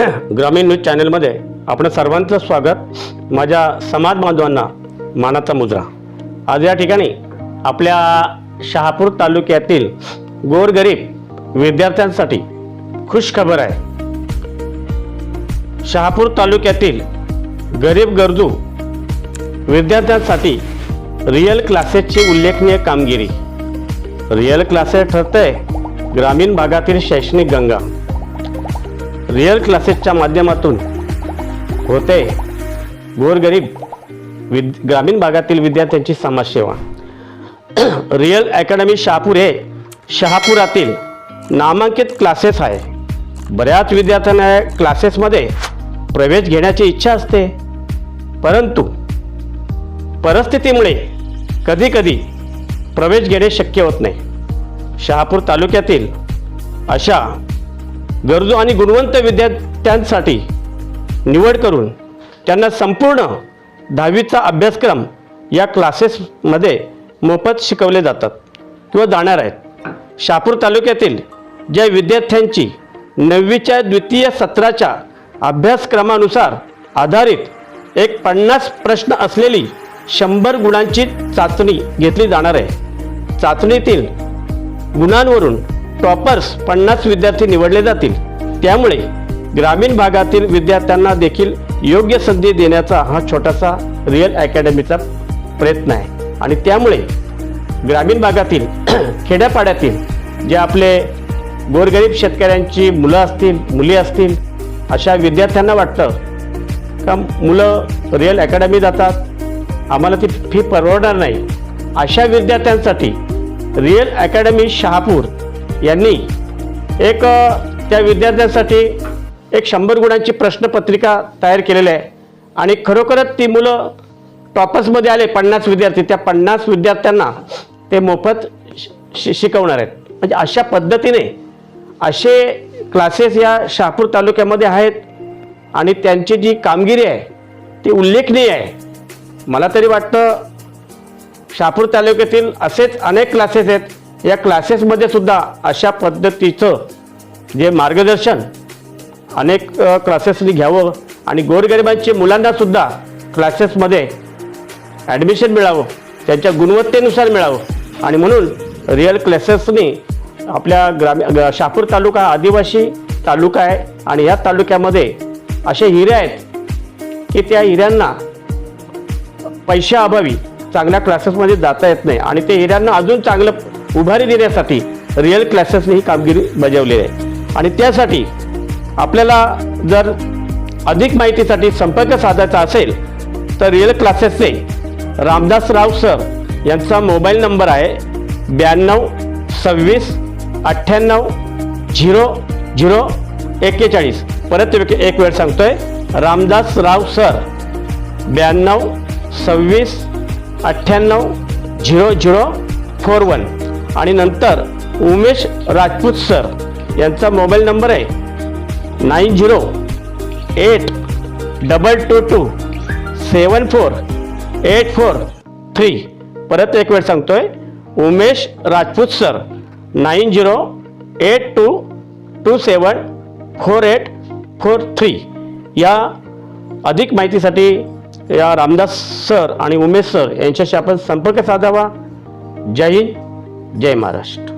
ग्रामीण न्यूज चॅनलमध्ये आपण सर्वांचं स्वागत. माझ्या समाज बांधवांना मानाचा मुजरा. आज या ठिकाणी आपल्या शहापूर तालुक्यातील गोरगरीब विद्यार्थ्यांसाठी खुश खबर आहे. शहापूर तालुक्यातील गरीब गरजू विद्यार्थ्यांसाठी रिअल क्लासेसची उल्लेखनीय कामगिरी. रिअल क्लासेस ठरते ग्रामीण भागातील शैक्षणिक गंगा. रिअल क्लासेसच्या माध्यमातून होते. गोरगरीब विद ग्रामीण भागातील विद्यार्थ्यांची समाजसेवा. रिअल अकॅडमी शहापूर हे शहापुरातील नामांकित क्लासेस आहे बऱ्याच विद्यार्थ्यांना क्लासेसमध्ये प्रवेश घेण्याची इच्छा असते. परंतु परिस्थितीमुळे कधीकधी प्रवेश घेणे शक्य होत नाही. शहापूर तालुक्यातील अशा गरजू आणि गुणवंत विद्यार्थ्यांसाठी निवड करून त्यांना संपूर्ण दहावीचा अभ्यासक्रम या क्लासेसमध्ये मोफत शिकवले जातात किंवा जाणार आहेत. शहापूर तालुक्यातील ज्या विद्यार्थ्यांची नववीच्या द्वितीय सत्राच्या अभ्यासक्रमानुसार आधारित एक पन्नास प्रश्न असलेली शंभर गुणांची चाचणी घेतली जाणार आहे. चाचणीतील गुणांवरून टॉपर्स पन्नास विद्यार्थी निवडले जातील. त्यामुळे ग्रामीण भागातील विद्यार्थ्यांना देखील योग्य संधी देण्याचा हा छोटासा रिअल अकॅडमीचा प्रयत्न आहे. आणि त्यामुळे ग्रामीण भागातील खेड्यापाड्यातील जे आपले गोरगरीब शेतकऱ्यांची मुलं असतील मुली असतील अशा विद्यार्थ्यांना वाटतं का मुलं रिअल अकॅडमी जातात? आम्हाला ती फी परवडणार नाही. अशा विद्यार्थ्यांसाठी रिअल अकॅडमी शहापूर यांनी एक त्या विद्यार्थ्यांसाठी एक शंभर गुणांची प्रश्नपत्रिका तयार केलेली आहे. आणि खरोखरच ती मुलं टॉपर्समध्ये आले पन्नास विद्यार्थी त्या पन्नास विद्यार्थ्यांना ते मोफत शि- शि शिकवणार आहेत. म्हणजे अशा पद्धतीने असे क्लासेस या शहापूर तालुक्यामध्ये आहेत आणि त्यांची जी कामगिरी आहे ती उल्लेखनीय आहे. मला तरी वाटतं शहापूर तालुक्यातील असेच अनेक क्लासेस आहेत या क्लासेसमध्ये सुद्धा अशा पद्धतीचं जे मार्गदर्शन अनेक क्लासेसनी घ्यावं आणि गोरगरिबांचे मुलांनासुद्धा क्लासेसमध्ये ॲडमिशन मिळावं त्यांच्या गुणवत्तेनुसार मिळावं. आणि म्हणून रिअल क्लासेसनी आपल्या ग्रामी शापूर शहापूर तालुका हा आदिवासी तालुका आहे आणि या तालुक्यामध्ये असे हिरे आहेत की त्या हिऱ्यांना पैशाअभावी चांगल्या क्लासेसमध्ये जाता येत नाही आणि ते हिऱ्यांना अजून चांगलं उभारी देण्यासाठी रिअल क्लासेसने ही कामगिरी बजावली आहे. आणि त्यासाठी आपल्याला जर अधिक माहितीसाठी संपर्क साधायचा असेल तर रिअल क्लासेसचे रामदासराव सर यांचा मोबाईल नंबर आहे ब्याण्णव सव्वीस अठ्ठ्याण्णव झिरो झिरो एक्केचाळीस. परत एक एक वेळ सांगतोय रामदासराव सर ब्याण्णव सव्वीस अठ्ठ्याण्णव झिरो झिरो फोर वन. आणि नंतर उमेश राजपूत सर. यांचा मोबाईल नंबर आहे nine zero eight double two two seven four eight four three. परत एक वेळ सांगतो आहे Umesh Rajput sir nine zero eight two two seven four eight four three. या अधिक माहितीसाठी या रामदास सर आणि उमेश सर यांच्याशी आपण संपर्क साधावा. जय हिंद. जय महाराष्ट्र